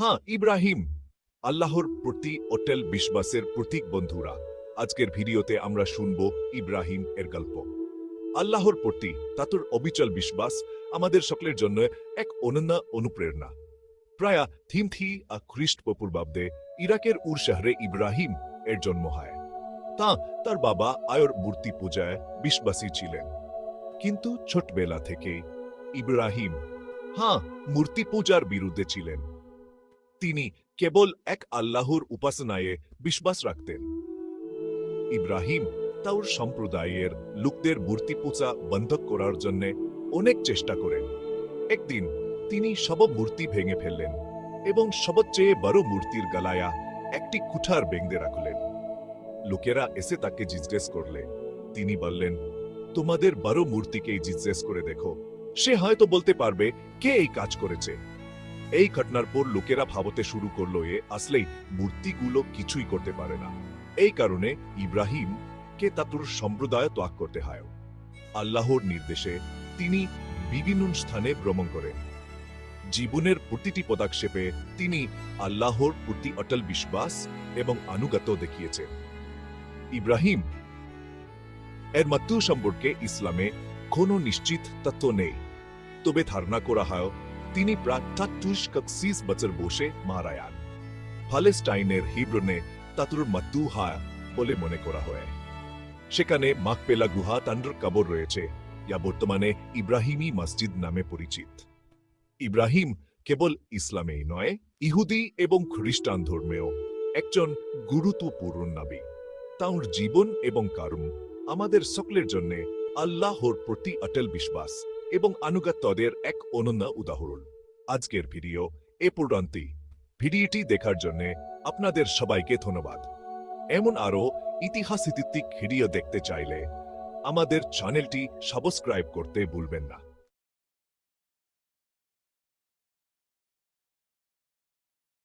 হ্যাঁ ইব্রাহিম। আল্লাহর প্রতি অটেল বিশ্বাসের প্রতীক বন্ধুরা, আজকের ভিডিওতে আমরা শুনব ইব্রাহিম এর গল্প। আল্লাহর প্রতি তাতুর অবিচল বিশ্বাস আমাদের সকলের জন্য এক অনন্য অনুপ্রেরণা। প্রায় থিমথি আ খ্রিস্টপূর্বাব্দে ইরাকের উর শহরে ইব্রাহিম এর জন্ম হয়। তা তার বাবা আয়র মূর্তি পূজায় বিশ্বাসী ছিলেন। কিন্তু ছোটবেলা থেকে ইব্রাহিম হ্যাঁ মূর্তি পূজার বিরুদ্ধে ছিলেন। তিনি কেবল এক আল্লাহর উপাসনায় বিশ্বাস রাখতেন। ইব্রাহিম তার সম্প্রদায়ের লোকদের মূর্তি পূজা বন্ধ করার জন্য অনেক চেষ্টা করেন। একদিন তিনি সব মূর্তি ভেঙে ফেললেন এবং সবচেয়ে বড় মূর্তির গলায়া একটি কুঠার বেঁধে রাখলেন। লোকেরা এসে তাকে জিজ্ঞেস করলে, তিনি বললেন, তোমাদের বড় মূর্তিকেই জিজ্ঞেস করে দেখো। সে হয়তো বলতে পারবে, কে এই কাজ করেছে? এই ঘটনার পর লোকেরা ভাবতে শুরু করল এ আসলেই মূর্তিগুলো কিছুই করতে পারে না। এই কারণে ইব্রাহিম কে তাতুর সম্প্রদায় ত্যাগ করতে হয়। আল্লাহর নির্দেশে তিনি বিভিন্ন স্থানে ভ্রমণ করেন। জীবনের প্রতিটি পদক্ষেপে তিনি আল্লাহর প্রতি অটল বিশ্বাস এবং আনুগত দেখিয়েছেন। ইব্রাহিম এর মৃত্যু সম্পর্কে ইসলামে কোনো নিশ্চিত তত্ত্ব নেই। তবে ধারণা করা হয় তিনি তাত্তুষ কক্সিস বছর বসে মারা যান প্যালেস্টাইনের হিব্রনে তাতুর মৃত্যু হয় বলে মনে করা হয়। সেখানে মাকপেলা গুহা তান্ডর কবর রয়েছে, যা বর্তমানে ইব্রাহিমী মসজিদ নামে পরিচিত। ইব্রাহিম কেবল ইসলামেই নয়, ইহুদি এবং খ্রিস্টান ধর্মেও একজন গুরুত্বপূর্ণ নাবী। তাঁর জীবন এবং কারণ আমাদের সকলের জন্য আল্লাহর প্রতি অটল বিশ্বাস এবং আনুগত্যদের এক অনন্য উদাহরণ। আজকের ভিডিও এ পর্যন্তই। ভিডিওটি দেখার জন্য আপনাদের সবাইকে ধন্যবাদ। এমন আরও ইতিহাস ভিডিও দেখতে চাইলে আমাদের চ্যানেলটি সাবস্ক্রাইব করতে ভুলবেন না।